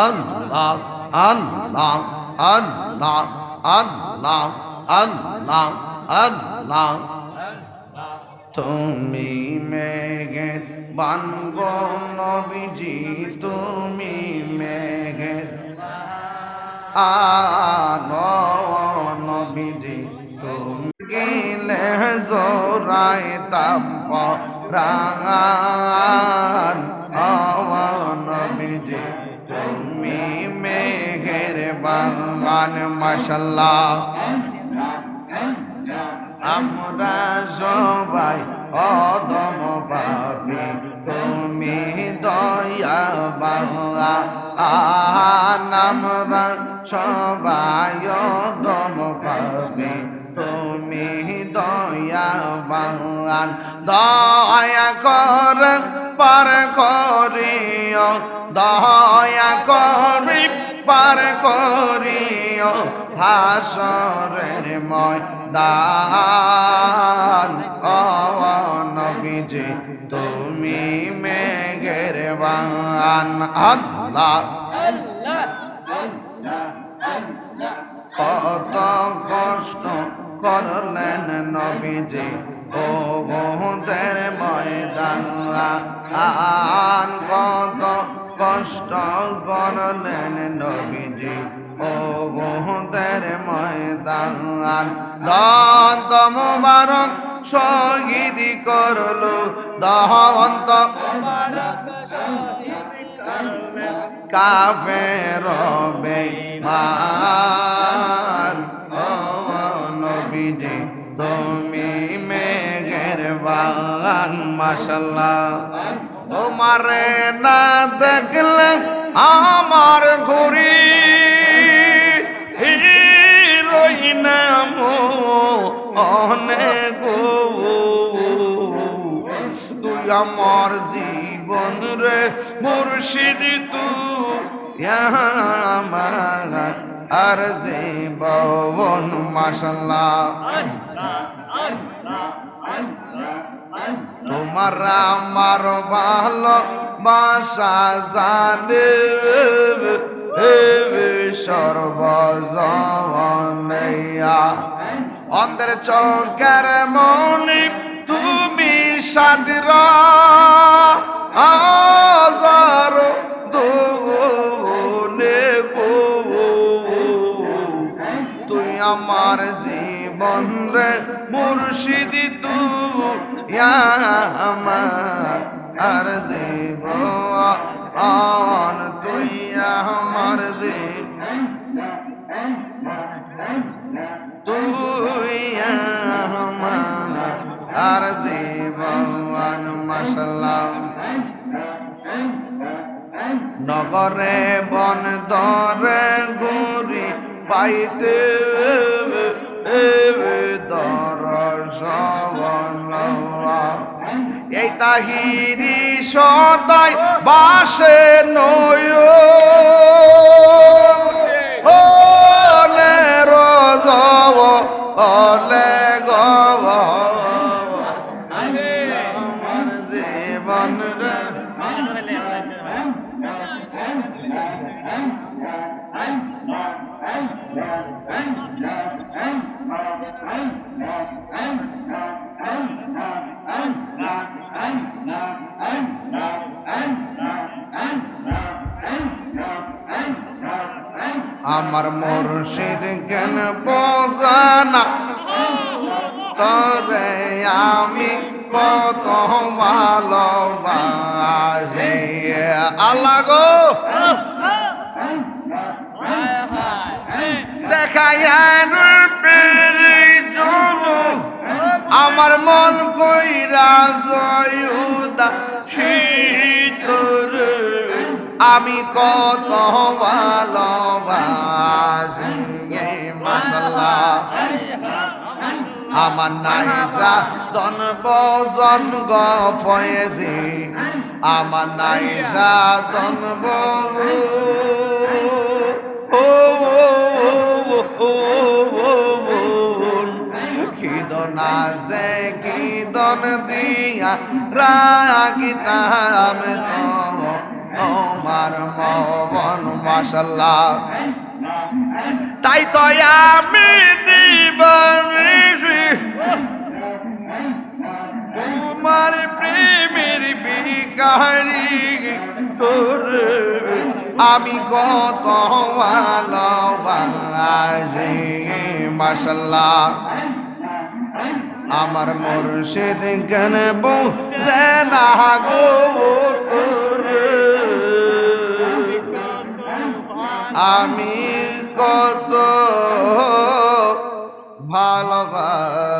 আল্লাহ আল্লাহ আল্লাহ আল্লাহ আল্লাহ আল্লাহ। তুমি মেঘের বানগ নবীজি, তুমি মেঘের নবীজি, তুমি গেলে জোরাই তাম্প রাঙান নবীজি বাগান মাসাল্লাহ আমরা সবাই অদম পাবি তুমি দয়া বাংলা আমরা সবাই অদম পাবি তুমি দয়া বাংলান দয়া কর, পার করিও, দয়া করি। পার করিও হাসরের ময়দান। ও নবীজি, তুমি মেঘের বান। আল্লাহ। কত কষ্ট করলেন নবীজি ও গোদের ময়দান কত কষ্ট করলেন নবীজি। ও গোদের ময়দান। দন্ত মুবারক শহীদ করল। দহন্ত কাফের বেমান ও নবীজি, তুমি মেঘের বাগান মাসাল্লাহ তোমারে না দেখলে আমার ঘুরি। রইনাম অনেক তুই আমার জীবন রে মুর্শিদ তু আমার আর জীবন মাসাল্লাহ তোমার আমার ভালো বাসা জানে। সর্বজনয়া অন্তর চৌকার মনি তুমি সাদরা আজার রে মুর্শিদি তু আমার আর জীবন তুই আমার জীবন তুই আমার আর জীবন মাসাল্লাহ নগরে বন দরে গুরি পাইতে এই তাহিরি সদাই বাসে নয়। রজব ওলে গব। জীবন রে। আমার মুর্শিদ কেন বোঝানা তরে আমি কত ভালোবাসি। আল্লাহ আমার মন কইরা জয়ুদা শীতর। আমি কত ভালোবাসি আমার নাইজা দন বজন গফয়েছি। আমার নাইজা দন বজ ও যে কি দন দিয়া রাগিতাম তো। সোনার মন মাসাল্লাহ তাই তো আমি দিবানিসি তোমার প্রেমের বিকারি তোর। আমি কত ভালোবাসি মাসাল্লাহ আমার মুর্শিদ কেন বুঝে না গো? আমি কত ভালোবাসি।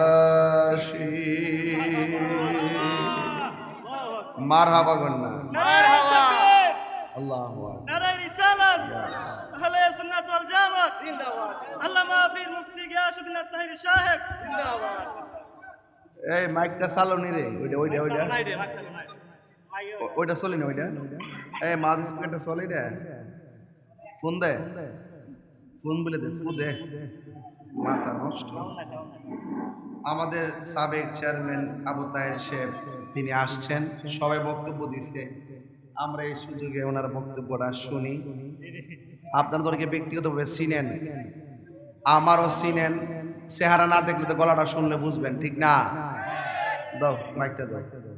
মার হাবা গন্না আল্লাহ নারায় রিসালাত। মুফতি সাহেব। জিন্দাবাদ এই মাইকটা চালনি রে ওইটা ওইটা ওইটা। ওইটা চলে না ওইটা? এই মাউথ স্পিকারটা চলে রে। ফোন দে। ফোন বলে দে ফু দে। মাথা নষ্ট। আমাদের সাবেক চেয়ারম্যান আবু তাহের শেখ তিনি আসছেন। সবাই বক্তব্য দিছে। আমরা এই সুযোগে ওনার বক্তব্যটা শুনি। আপনারা তোরকে ব্যক্তিগতভাবে চিনেন। আমারও চিনেন। চেহারা না দেখলে তো গলাটা শুনলে বুঝবেন ঠিক না? দাও মাইকটা দাও মাইকটা দাও।